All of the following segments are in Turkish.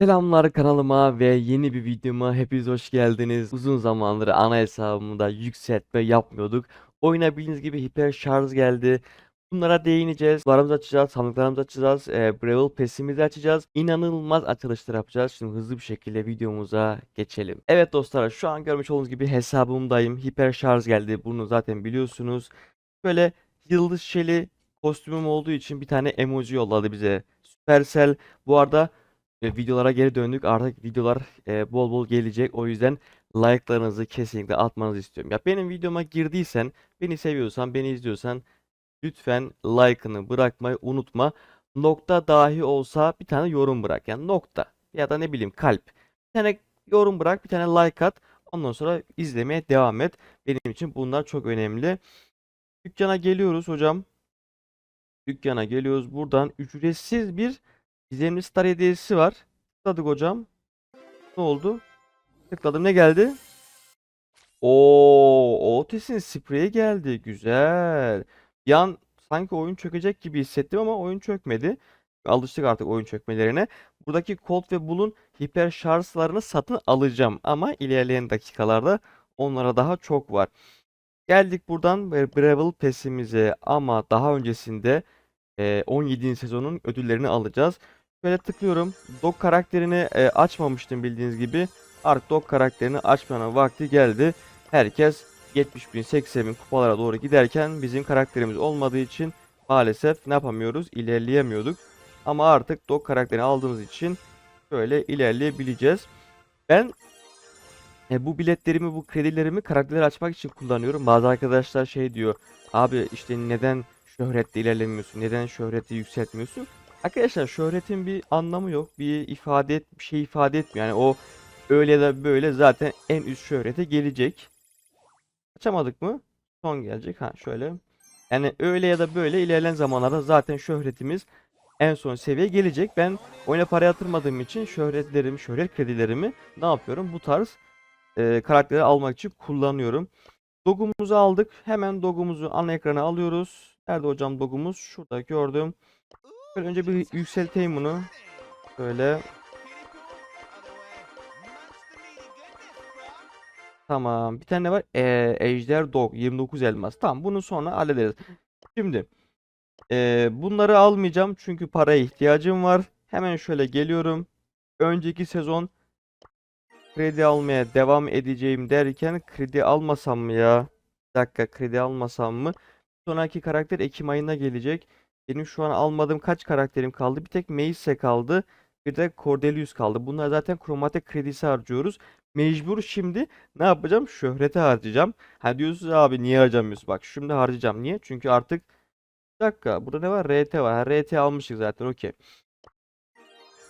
Selamlar kanalıma ve yeni bir videoma hepiniz hoş geldiniz. Uzun zamandır ana hesabımda yükseltme yapmıyorduk. Oyuna bildiğiniz gibi hiper şarj geldi. Bunlara değineceğiz. Kutularımızı açacağız, sandıklarımızı açacağız, e, Brawl Pass'imizi açacağız. İnanılmaz açılışlar yapacağız. Şimdi hızlı bir şekilde videomuza geçelim. Evet dostlar şu an görmüş olduğunuz gibi hesabımdayım. Hiper şarj geldi. Bunu zaten biliyorsunuz. Böyle yıldız şeli kostümüm olduğu için bir tane emoji yolladı bize. Supercell bu arada ve videolara geri döndük. Artık videolar e, bol bol gelecek. O yüzden like'larınızı kesinlikle atmanızı istiyorum. Ya benim videoma girdiysen, beni seviyorsan, beni izliyorsan lütfen like'ını bırakmayı unutma. Nokta dahi olsa bir tane yorum bırak. Yani nokta ya da ne bileyim kalp. Bir tane yorum bırak, bir tane like at. Ondan sonra izlemeye devam et. Benim için bunlar çok önemli. Dükkana geliyoruz hocam. Dükkana geliyoruz. Buradan ücretsiz bir Gizemli Star hediyesi var. Tıkladık hocam. Ne oldu? Tıkladım ne geldi? Oo, Otis'in spreyi geldi. Güzel. Yan sanki oyun çökecek gibi hissettim ama oyun çökmedi. Alıştık artık oyun çökmelerine. Buradaki Colt ve Bull'un hiper şarjlarını satın alacağım ama ilerleyen dakikalarda onlara daha çok var. Geldik buradan Brawl Pass'imize ama daha öncesinde e, 17. sezonun ödüllerini alacağız. Şöyle tıklıyorum. Dog karakterini e, açmamıştım bildiğiniz gibi. Artık Dog karakterini açmanın vakti geldi. Herkes 70 bin 80 bin kupalara doğru giderken bizim karakterimiz olmadığı için maalesef ne yapamıyoruz? İlerleyemiyorduk. Ama artık Dog karakterini aldığımız için şöyle ilerleyebileceğiz. Ben e, bu biletlerimi, bu kredilerimi karakterleri açmak için kullanıyorum. Bazı arkadaşlar şey diyor. Abi işte neden şöhrette ilerlemiyorsun? Neden şöhreti yükseltmiyorsun? Arkadaşlar şöhretin bir anlamı yok. Bir ifade et, bir şey ifade etmiyor. Yani o öyle ya da böyle zaten en üst şöhrete gelecek. Açamadık mı? Son gelecek. Ha şöyle. Yani öyle ya da böyle ilerleyen zamanlarda zaten şöhretimiz en son seviye gelecek. Ben oyuna para yatırmadığım için şöhretlerimi, şöhret kredilerimi ne yapıyorum? Bu tarz e, karakteri almak için kullanıyorum. Dogumuzu aldık. Hemen dogumuzu ana ekrana alıyoruz. Nerede hocam dogumuz? Şurada gördüm. Şöyle önce bir yükselteyim bunu. Böyle. Tamam. Bir tane var. Ee, Ejder Dog 29 elmas. Tamam. Bunu sonra hallederiz. Şimdi ee, bunları almayacağım çünkü paraya ihtiyacım var. Hemen şöyle geliyorum. Önceki sezon kredi almaya devam edeceğim derken kredi almasam mı ya? Bir dakika kredi almasam mı? Sonraki karakter Ekim ayında gelecek. Benim şu an almadığım kaç karakterim kaldı? Bir tek Mace kaldı. Bir de Cordelius kaldı. Bunlar zaten kromatik kredisi harcıyoruz. Mecbur şimdi ne yapacağım? Şöhrete harcayacağım. Ha diyorsunuz abi niye harcamıyorsun? Bak şimdi harcayacağım. Niye? Çünkü artık bir dakika burada ne var? RT var. Ha, RT almıştık zaten. Okey.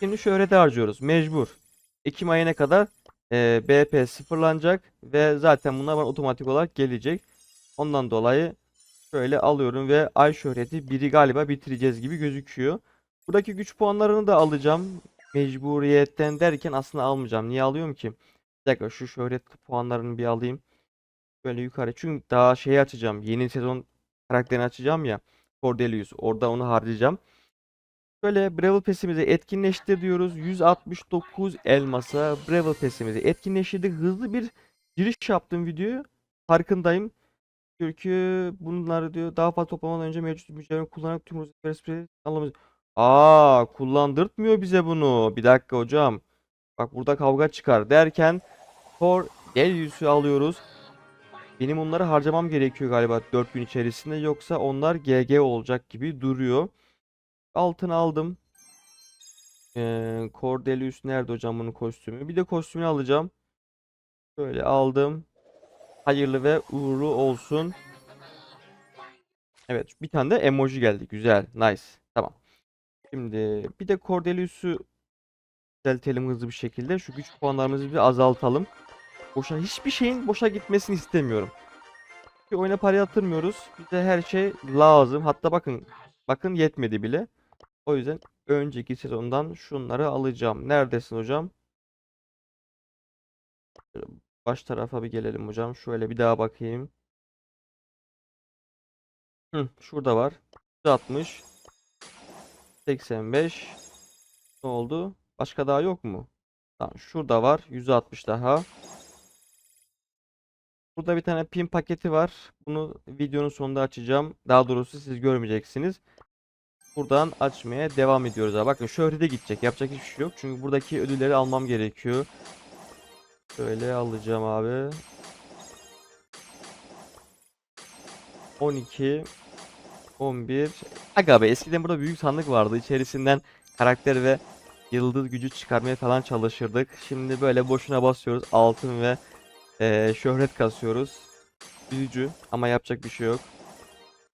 Şimdi şöhrete harcıyoruz. Mecbur. Ekim ayına kadar e, BP sıfırlanacak ve zaten bunlar bana otomatik olarak gelecek. Ondan dolayı Şöyle alıyorum ve ay şöhreti biri galiba bitireceğiz gibi gözüküyor. Buradaki güç puanlarını da alacağım. Mecburiyetten derken aslında almayacağım. Niye alıyorum ki? Bir dakika şu şöhret puanlarını bir alayım. Böyle yukarı. Çünkü daha şeyi açacağım. Yeni sezon karakterini açacağım ya. Cordelius. Orada onu harcayacağım. Böyle Brawl Pass'imizi etkinleştir diyoruz. 169 elmasa Brawl Pass'imizi etkinleştirdik. Hızlı bir giriş yaptım videoyu. Farkındayım. Çünkü bunları diyor daha fazla toplamadan önce mevcut mücevherini kullanarak tüm rozetleri sprey anlamı. Aa kullandırtmıyor bize bunu. Bir dakika hocam. Bak burada kavga çıkar derken Thor el yüzü alıyoruz. Benim onları harcamam gerekiyor galiba 4 gün içerisinde yoksa onlar GG olacak gibi duruyor. Altın aldım. Ee, Cordelius nerede hocam bunun kostümü? Bir de kostümünü alacağım. Böyle aldım. Hayırlı ve uğurlu olsun. Evet bir tane de emoji geldi. Güzel. Nice. Tamam. Şimdi bir de Cordelius'u düzeltelim hızlı bir şekilde. Şu güç puanlarımızı bir azaltalım. Boşa hiçbir şeyin boşa gitmesini istemiyorum. Çünkü oyuna para yatırmıyoruz. Bize her şey lazım. Hatta bakın bakın yetmedi bile. O yüzden önceki sezondan şunları alacağım. Neredesin hocam? Baş tarafa bir gelelim hocam. Şöyle bir daha bakayım. Hı, şurada var. 60 85 ne oldu? Başka daha yok mu? Tamam şurada var. 160 daha. Burada bir tane pin paketi var. Bunu videonun sonunda açacağım. Daha doğrusu siz görmeyeceksiniz. Buradan açmaya devam ediyoruz abi. Bakın şöhrete gidecek. Yapacak hiçbir şey yok. Çünkü buradaki ödülleri almam gerekiyor. Şöyle alacağım abi. 12 11 Aga be eskiden burada büyük sandık vardı. İçerisinden karakter ve yıldız gücü çıkarmaya falan çalışırdık. Şimdi böyle boşuna basıyoruz. Altın ve eee, şöhret kasıyoruz. Üzücü ama yapacak bir şey yok.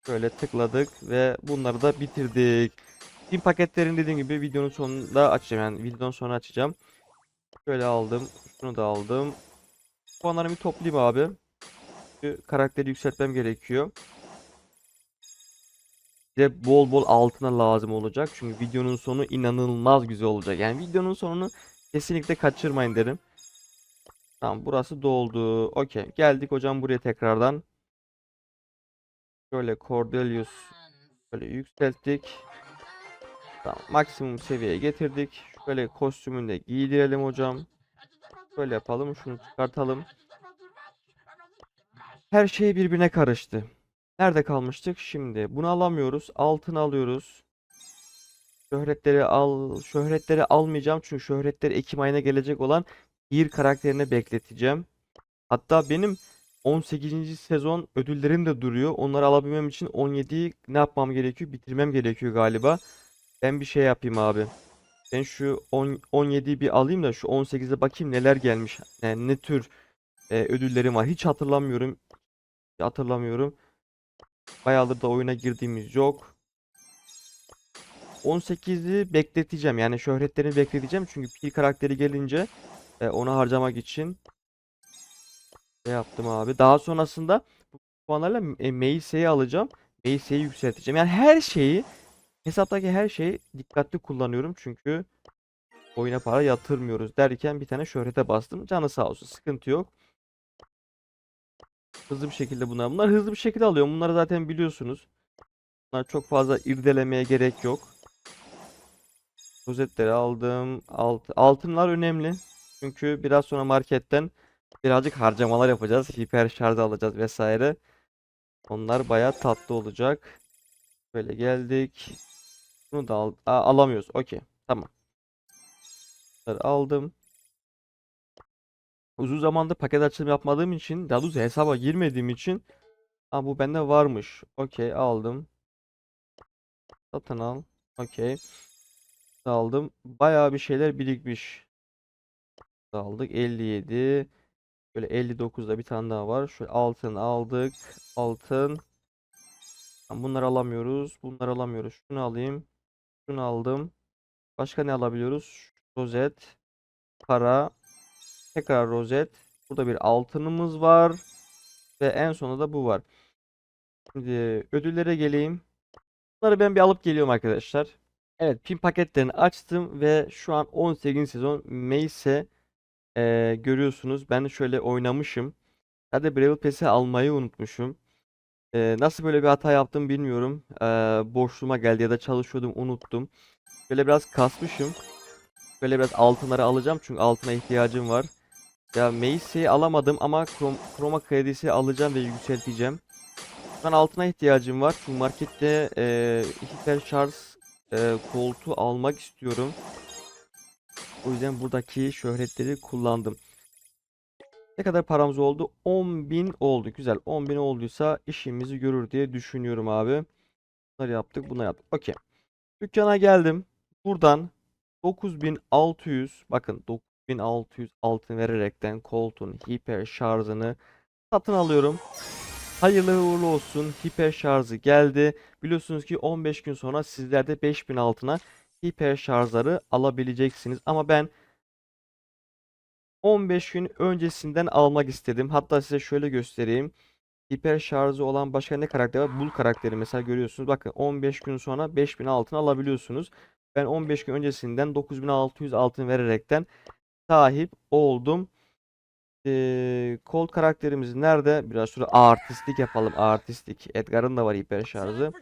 Şöyle tıkladık ve bunları da bitirdik. Pin paketlerini dediğim gibi videonun sonunda açacağım. Yani videonun sonra açacağım. Şöyle aldım. Şunu da aldım. Puanlarımı bir toplayayım abi. Çünkü karakteri yükseltmem gerekiyor. Size bol bol altına lazım olacak. Çünkü videonun sonu inanılmaz güzel olacak. Yani videonun sonunu kesinlikle kaçırmayın derim. Tamam burası doldu. Okey. Geldik hocam buraya tekrardan. Şöyle Cordelius böyle yükselttik. Tamam maksimum seviyeye getirdik. Şöyle kostümünü de giydirelim hocam. Böyle yapalım. Şunu çıkartalım. Her şey birbirine karıştı. Nerede kalmıştık? Şimdi bunu alamıyoruz. Altın alıyoruz. Şöhretleri al, şöhretleri almayacağım çünkü şöhretleri Ekim ayına gelecek olan bir karakterine bekleteceğim. Hatta benim 18. sezon ödüllerim de duruyor. Onları alabilmem için 17'yi ne yapmam gerekiyor? Bitirmem gerekiyor galiba. Ben bir şey yapayım abi. Ben şu 10, 17'yi bir alayım da şu 18'e bakayım neler gelmiş. Yani ne tür e, ödüllerim var. Hiç hatırlamıyorum. Hatırlamıyorum. Bayağıdır da oyuna girdiğimiz yok. 18'i bekleteceğim. Yani şöhretlerini bekleteceğim. Çünkü pil karakteri gelince e, onu harcamak için ne yaptım abi. Daha sonrasında bu puanlarla e, Meise'yi alacağım. Meise'yi yükselteceğim. Yani her şeyi hesaptaki her şeyi dikkatli kullanıyorum. Çünkü oyuna para yatırmıyoruz derken bir tane şöhrete bastım. Canı sağ olsun. Sıkıntı yok. Hızlı bir şekilde bunlar. Bunlar hızlı bir şekilde alıyorum. Bunları zaten biliyorsunuz. Bunlar çok fazla irdelemeye gerek yok. Rozetleri aldım. Alt, altınlar önemli. Çünkü biraz sonra marketten birazcık harcamalar yapacağız. Hiper şarj alacağız vesaire. Onlar bayağı tatlı olacak. Böyle geldik. Bunu da al Aa, alamıyoruz. Okey. Tamam. Aldım. Uzun zamandır paket açılım yapmadığım için, daha doğrusu hesaba girmediğim için Aa, bu bende varmış. Okey aldım. Satın al. Okey. Aldım. Bayağı bir şeyler birikmiş. Aldık. 57. Böyle 59'da bir tane daha var. Şöyle altın aldık. Altın. Bunları alamıyoruz. Bunları alamıyoruz. Şunu alayım. Şunu aldım. Başka ne alabiliyoruz? Rozet. Para. Tekrar rozet. Burada bir altınımız var. Ve en sonunda da bu var. Şimdi ödüllere geleyim. Bunları ben bir alıp geliyorum arkadaşlar. Evet pin paketlerini açtım ve şu an 18. sezon Mayse eee, görüyorsunuz. Ben şöyle oynamışım. Hadi Brawl Pass'i almayı unutmuşum. Eee, nasıl böyle bir hata yaptım bilmiyorum. Eee, boşluğuma geldi ya da çalışıyordum unuttum. Böyle biraz kasmışım. Böyle biraz altınları alacağım çünkü altına ihtiyacım var. Ya Mace'i alamadım ama krom kroma kredisi alacağım ve yükselteceğim. An altına ihtiyacım var. Çünkü markette eee hiper şarj eee, koltuğu almak istiyorum. O yüzden buradaki şöhretleri kullandım. Ne kadar paramız oldu? 10.000 oldu. Güzel. 10.000 olduysa işimizi görür diye düşünüyorum abi. Bunları yaptık. Bunları yaptık. Okey. Dükkana geldim. Buradan 9600 bakın 9600 altın vererekten koltuğun hiper şarjını satın alıyorum. Hayırlı uğurlu olsun. Hiper şarjı geldi. Biliyorsunuz ki 15 gün sonra sizler de 5000 altına hiper şarjları alabileceksiniz. Ama ben 15 gün öncesinden almak istedim. Hatta size şöyle göstereyim. Hiper şarjı olan başka ne karakter var? Bull karakteri mesela görüyorsunuz. Bakın 15 gün sonra 5000 altın alabiliyorsunuz. Ben 15 gün öncesinden 9600 altın vererekten sahip oldum. Ee, karakterimiz nerede? Biraz şurada artistlik yapalım. Artistlik. Edgar'ın da var hiper şarjı.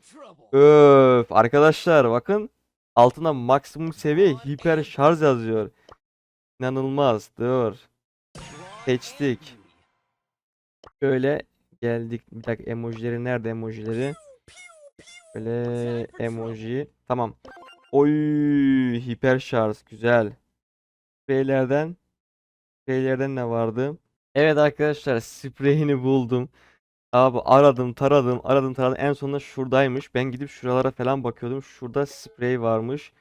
Öf arkadaşlar bakın. Altına maksimum seviye hiper şarj yazıyor. İnanılmaz. Dur. Seçtik. Şöyle geldik. Bir dakika emojileri nerede emojileri? Böyle emoji. Tamam. Oy hiper şarj güzel. Spreylerden spreylerden ne vardı? Evet arkadaşlar spreyini buldum. Abi aradım taradım aradım taradım en sonunda şuradaymış. Ben gidip şuralara falan bakıyordum. Şurada sprey varmış.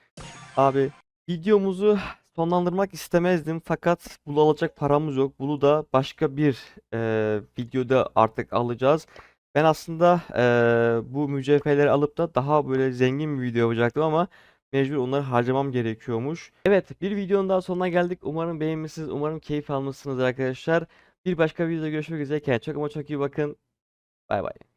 Abi videomuzu sonlandırmak istemezdim fakat bunu alacak paramız yok. Bunu da başka bir eee, videoda artık alacağız. Ben aslında eee, bu mücevherleri alıp da daha böyle zengin bir video yapacaktım ama mecbur onları harcamam gerekiyormuş. Evet bir videonun daha sonuna geldik. Umarım beğenmişsiniz. Umarım keyif almışsınız arkadaşlar. Bir başka videoda görüşmek üzere. Kendinize çok ama çok iyi bakın. Bay bay.